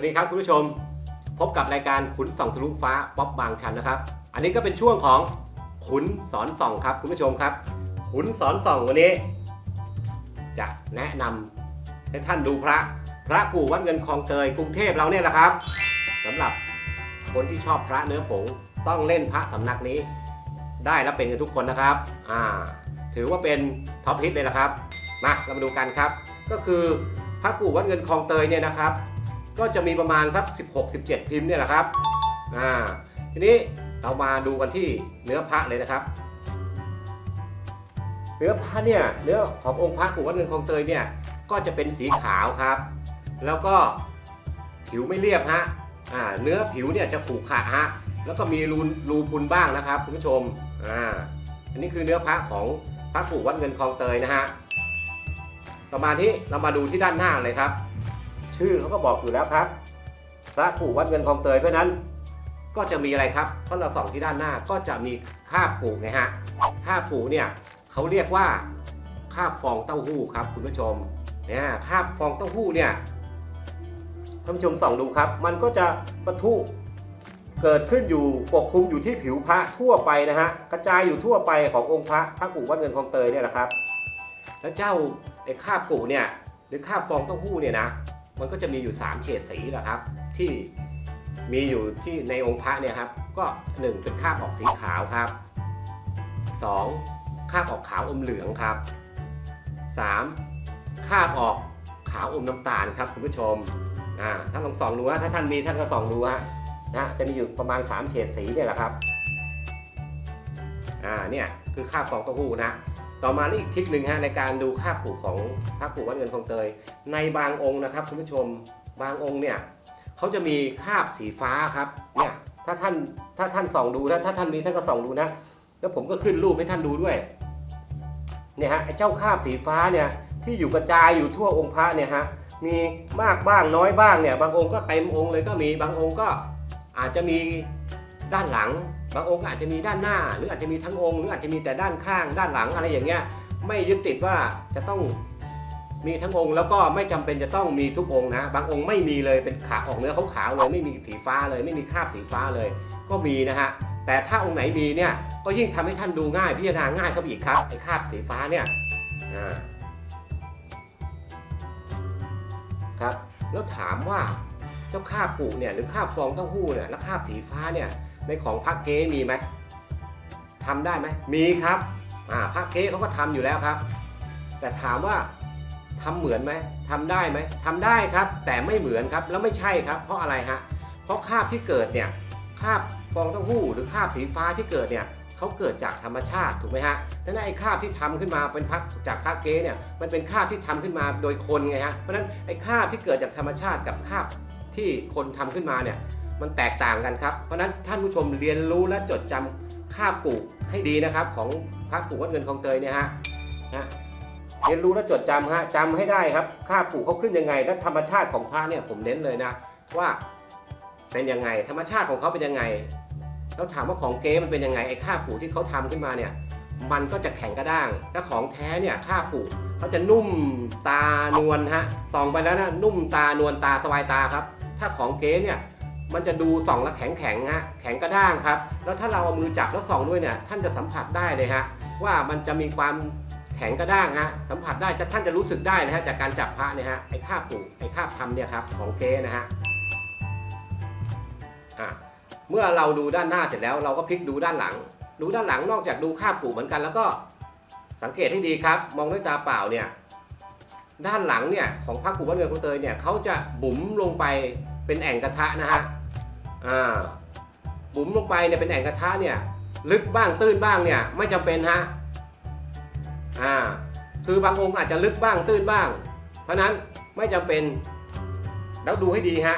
วัสดีครับคุณผู้ชม พบกับรายการขุนส่องทะลุฟ้าป๊อปบางชันนะครับ อันนี้ก็เป็นช่วงของขุนสอนส่องครับคุณผู้ชมครับ ขุนสอนส่องวันนี้ จะแนะนำให้ท่านดูพระพระกู่วัดเงินคลองเตยกรุงเทพเราเนี่ยแหละครับสำหรับคนที่ชอบพระเนื้อผงต้องเล่นพระสำนักนี้ ได้แล้วเป็นกันทุกคนนะครับอ่าถือว่าเป็นท็อปฮิตเลยนะครับมาเรามาดูกันครับ ก็คือพระกู่วัดเงินคลองเตยเนี่ยนะครับ ก็จะมีประมาณสัก 16-17 พิมพ์เนี่ยแหละครับอ่าทีนี้เรามาดูกันที่เนื้อพระเลยนะครับ เนื้อพระเนี่ยเนื้อขององค์พระกู่วัดเงินคลองเตยเนี่ยก็จะเป็นสีขาวครับ แล้วก็ผิวไม่เรียบฮะอ่าเนื้อผิวเนี่ยจะขรุขระฮะแล้วก็มีรูรูพุนบ้างนะครับคุณผู้ชมอ่าอันนี้คือเนื้อพระของพระปู่วัดเงินคลองเตยนะฮะต่อมาที่เรามาดูที่ด้านหน้าเลยครับ ชื่อเขาก็บอกอยู่แล้วครับ พระปู่วัดเงินคลองเตยเพราะนั้น ก็จะมีอะไรครับเพราะเราส่องที่ด้านหน้าก็จะมีคาบปูไงฮะคาบปูเนี่ยเขาเรียกว่าคาบฟองเต้าหู้ครับ คุณผู้ชมเนี่ยคาบฟองเต้าหู้เนี่ยท่านผู้ชมส่องดูครับ มันก็จะปะทุเกิดขึ้นอยู่ปกคลุมอยู่ที่ผิวพระทั่วไปนะฮะกระจายอยู่ทั่วไปขององค์พระพระกู่วัดเงินคลองเตยเนี่ยแหละครับ แล้วเจ้าไอ้คาบกูเนี่ยหรือคาบฟองเต้าหู้เนี่ยนะ มันก็จะมีอยู่ 3 เฉดสีแหละครับ ที่มีอยู่ที่ในองค์พระเนี่ยครับ ก็ 1 เป็นคราบออกสีขาวครับ 2. คราบออกขาวอมเหลืองครับ 3. คราบออกขาวอมน้ำตาลครับคุณผู้ชมอ่าท่านลองส่องดูฮะถ้าท่านมีท่านก็ส่องดูฮะนะจะมีอยู่ประมาณ 3 เฉดสีเนี่ยแหละครับอ่าเนี่ยคือคราบฟองเต้าหู้นะ ต่อมาอีกทริคหนึ่งฮะในการดูคราบผูกของพระผูกวัดเงินคลองเตย ในบางองค์นะครับคุณผู้ชมบางองค์เนี่ยเขาจะมีคาบสีฟ้าครับเนี่ยถ้าท่านถ้าท่านส่องดูนะถ้าท่านมีท่านก็ส่องดูนะ แล้วผมก็ขึ้นรูปให้ท่านดูด้วยเนี่ยฮะไอ้เจ้าคาบสีฟ้าเนี่ยที่อยู่กระจายอยู่ทั่วองค์พระเนี่ยฮะมีมากบ้างน้อยบ้างเนี่ยบางองค์ก็เต็มองค์เลยก็มีบางองค์ก็อาจจะมีด้านหลัง บางองค์อาจจะมีด้านหน้า หรืออาจจะมีทั้งองค์ หรืออาจจะมีแต่ด้านข้าง ด้านหลังอะไรอย่างเงี้ยไม่ยึดติดว่าจะต้องมีทั้งองค์ แล้วก็ไม่จำเป็นจะต้องมีทุกองค์นะ บางองค์ไม่มีเลยเป็นขาออกเนื้อขาวๆเลยไม่มีสีฟ้าเลย ไม่มีคราบสีฟ้าเลย ก็มีนะฮะแต่ถ้าองค์ไหนมีเนี่ยก็ยิ่งทำให้ท่านดูง่ายพิจารณาง่ายเข้าไปอีกครับไอ้คราบสีฟ้าเนี่ยครับแล้วถามว่าเจ้าคราบปูเนี่ยหรือคราบฟองเต้าหู้เนี่ยแล้วคราบสีฟ้าเนี่ย ในของพระเก๊มีไหมทำได้ไหมมีครับอ่าพระเก๊เขาก็ทำอยู่แล้วครับ แต่ถามว่าทำเหมือนไหมทำได้ไหมทำได้ครับ แต่ไม่เหมือนครับแล้วไม่ใช่ครับ เพราะอะไรฮะเพราะคราบที่เกิดเนี่ยคราบฟองเต้าหู้หรือคราบสีฟ้าที่เกิดเนี่ยเขาเกิดจากธรรมชาติถูกไหมฮะดังนั้นไอ้คราบที่ทำขึ้นมาเป็นพักจากพระเก๊เนี่ยมันเป็นคราบที่ทำขึ้นมาโดยคนไงฮะเพราะฉะนั้นไอ้คราบที่เกิดจากธรรมชาติกับคราบที่คนทำขึ้นมาเนี่ย มันแตกต่างกันครับ เพราะนั้นท่านผู้ชมเรียนรู้และจดจำคราบกูกให้ดีนะครับ ของพระกูกวัดเงินคลองเตยเนี่ยฮะนะเรียนรู้และจดจำฮะจำให้ได้ครับ ค่าปลูกเขาขึ้นยังไง และธรรมชาติของพระเนี่ยผมเน้นเลยนะ ว่าเป็นยังไง ธรรมชาติของเขาเป็นยังไงแล้วถามว่าของเก๊มันเป็นยังไงไอ้ค่าปลูกที่เขาทำขึ้นมาเนี่ยมันก็จะแข็งกระด้างถ้าของแท้เนี่ยค่าปลูกเขาจะนุ่มตานวลฮะส่องไปแล้วนะนุ่มตานวลตาสบายตาครับ ถ้าของเก๊เนี่ย มันจะดูส่องแล้วแข็งแข็งฮะแข็งกระด้างครับ แล้วถ้าเราเอามือจับแล้วส่องด้วยเนี่ยท่านจะสัมผัสได้เลยฮะว่ามันจะมีความแข็งกระด้างฮะสัมผัสได้จะท่านจะรู้สึกได้นะฮะจากการจับพระเนี่ยฮะไอ้คาบปลูกไอ้คาบทำเนี่ยครับของเก๊นะฮะอะเมื่อเราดูด้านหน้าเสร็จแล้วเราก็พลิกดูด้านหลัง ดูด้านหลังนอกจากดูคาบปลูกเหมือนกัน แล้วก็สังเกตให้ดีครับ มองด้วยตาเปล่าเนี่ยด้านหลังเนี่ยของพระกูวัดเงินคุณเตยเนี่ยเขาจะบุ๋มลงไปเป็นแอ่งกระทะนะฮะ อ่าบุ๋มลงไปเนี่ยเป็นแอ่งกระทะเนี่ย ลึกบ้างตื้นบ้างเนี่ยไม่จำเป็นฮะอ่าคือบางองค์อาจจะลึกบ้างตื้นบ้าง เพราะนั้นไม่จำเป็นแล้วดูให้ดีฮะ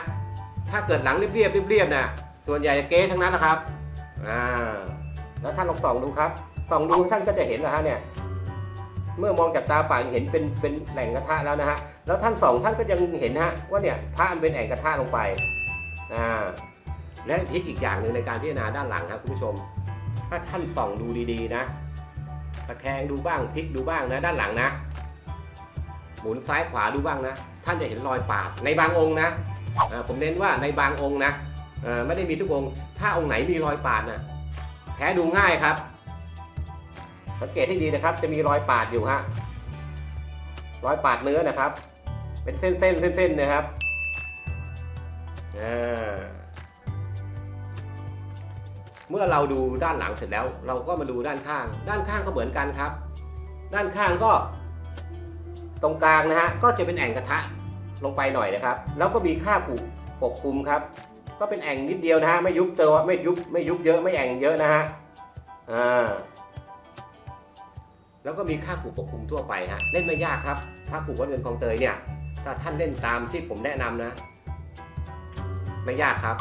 ถ้าเกิดหลังเรียบๆเรียบๆนะส่วนใหญ่จะเก๊ทั้งนั้นนะครับอ่าแล้วท่านลองส่องดูครับส่องดูท่านก็จะเห็นนะฮะเนี่ยเมื่อมองจากตาเปล่าเห็นเป็นเป็นแหล่งกระทะแล้วนะฮะแล้วท่านส่องท่านก็ยังเห็นฮะว่าเนี่ยพระอันเป็นแอ่งกระทะลงไปอ่า และทริคอีกอย่างหนึ่งในการพิจารณาด้านหลังครับคุณผู้ชม ถ้าท่านส่องดูดีๆนะตะแคงดูบ้างพลิกดูบ้างนะ ด้านหลังนะ หมุนซ้ายขวาดูบ้างนะ ท่านจะเห็นรอยปาดในบางองค์นะผมเน้นว่าในบางองค์นะไม่ได้มีทุกองค์ ถ้าองค์ไหนมีรอยปาดนะแท้ดูง่ายครับ สังเกตให้ดีนะครับ จะมีรอยปาดอยู่ฮะรอยปาดเนื้อนะครับ เป็นเส้นเส้นเส้นเส้นๆนะครับอ่า เมื่อเราดูด้านหลังเสร็จแล้ว เราก็มาดูด้านข้าง ด้านข้างก็เหมือนกันครับ ด้านข้างก็ ตรงกลางนะฮะก็จะเป็นแอ่งกระทะลงไปหน่อยนะครับ แล้วก็มีค่าปูปกคลุมครับ ก็เป็นแอ่งนิดเดียวนะฮะไม่ยุบเจอไม่ยุบไม่ยุบเยอะไม่แอ่งเยอะนะฮะอ่าแล้วก็มีค่าผูกปกคลุมทั่วไปฮะเล่นไม่ยากครับค่าผูกวัดเงินคลองเตยเนี่ยถ้าท่านเล่นตามที่ผมแนะนำนะ ไม่ยากครับ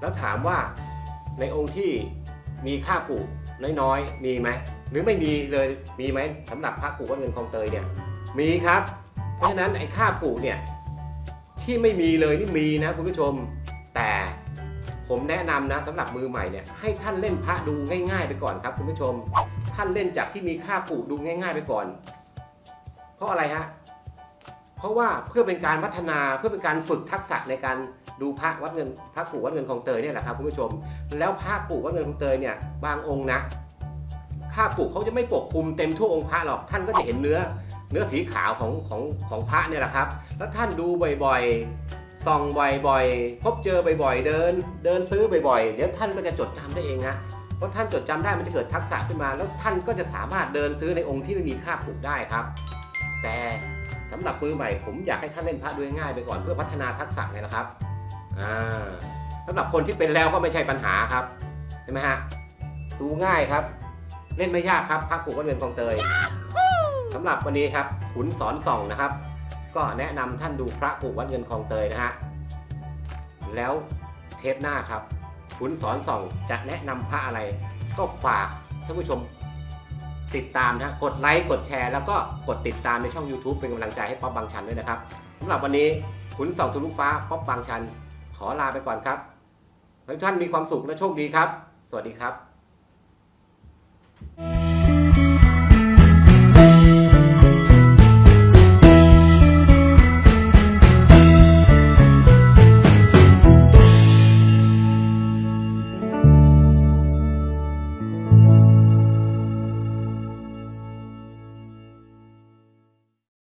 แล้วถามว่า ในองค์ที่มีค่าปลูกน้อยๆ มีไหมหรือไม่มีเลยมีไหมสำหรับพระปลูกวัดเงินคลองเตยเนี่ยมีครับ เพราะฉะนั้นไอ้ค่าปลูกเนี่ยที่ไม่มีเลยนี่มีนะคุณผู้ชม แต่ผมแนะนำนะสำหรับมือใหม่เนี่ยให้ท่านเล่นพระดูง่ายๆ ไปก่อนครับคุณผู้ชม ท่านเล่นจากที่มีค่าปลูกดูง่าย ๆ ไปก่อน เพราะอะไรฮะเพราะว่าเพื่อเป็นการพัฒนาเพื่อเป็นการฝึกทักษะในการ ดูพระวัดเงินพระกูวัดเงินคลองเตยเนี่ยแหละครับคุณผู้ชม แล้วพระกูวัดเงินคลองเตยเนี่ยบางองค์นะค่าปลูกเขาจะไม่ปกคลุมเต็มทั่วองค์พระหรอกท่านก็จะเห็นเนื้อเนื้อสีขาวของของของพระเนี่ยแหละครับ แล้วท่านดูบ่อยๆส่องบ่อยๆพบเจอบ่อยๆ เดินเดินซื้อบ่อยๆเดี๋ยวท่านก็จะจดจำได้เองฮะเพราะท่านจดจำได้มันจะเกิดทักษะขึ้นมา แล้วท่านก็จะสามารถเดินซื้อในองค์ที่ไม่มีค่าปลูกได้ครับ แต่สำหรับมือใหม่ผมอยากให้ท่านเล่นพระด้วยง่ายไปก่อนเพื่อพัฒนาทักษะไงนะครับ อ่าสำหรับคนที่เป็นแล้วก็ไม่ใช่ปัญหาครับใช่ไหมฮะดูง่ายครับ เล่นไม่ยากครับพระปลูกวัดเงินคลองเตยสำหรับวันนี้ครับขุนสอนส่องนะครับ ก็แนะนำท่านดูพระปลูกวัดเงินคลองเตยนะฮะแล้วเทปหน้าครับขุนสอนส่องจะแนะนำพระอะไร ก็ฝากท่านผู้ชมติดตามนะกดไลค์กดแชร์แล้วก็กดติดตามในช่อง YouTube เป็นกำลังใจให้ป๊อปบางชันด้วยนะครับสำหรับวันนี้ขุนส่องทุลุฟ้าป๊อปบางชัน ขอลาไปก่อนครับให้ทุกท่านมีความสุขและโชคดีครับ สวัสดีครับ